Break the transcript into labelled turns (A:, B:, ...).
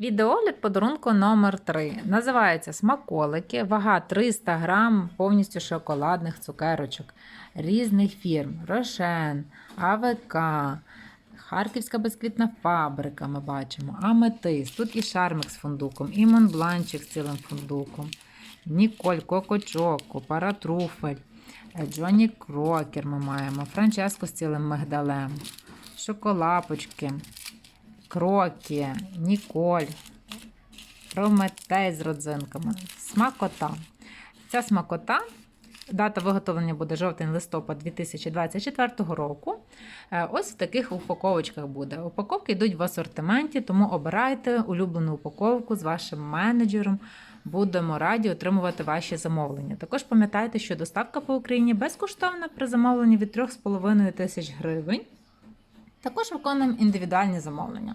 A: Відеогляд подарунку номер 3 Називається Смаколики, вага 300 грам, повністю шоколадних цукерочок різних фірм: Рошен, АВК, Харківська безквітна фабрика. Ми бачимо, Аметист. Тут і Шармик з фундуком, і Монбланчик з цілим фундуком, Ніколь, Коко Чоко, Паратруфель, Джонні Крокер ми маємо, Франческо з цілим мигдалем, Шоколапочки. Крокі, Ніколь, Прометей з родзинками, смакота. Ця смакота, дата виготовлення буде жовтень-листопад 2024 року. Е, Ось в таких упаковочках буде. Упаковки йдуть в асортименті, тому обирайте улюблену упаковку з вашим менеджером. Будемо раді отримувати ваші замовлення. Також пам'ятайте, що доставка по Україні безкоштовна при замовленні від 3,5 тисяч гривень. Також виконуємо індивідуальні замовлення.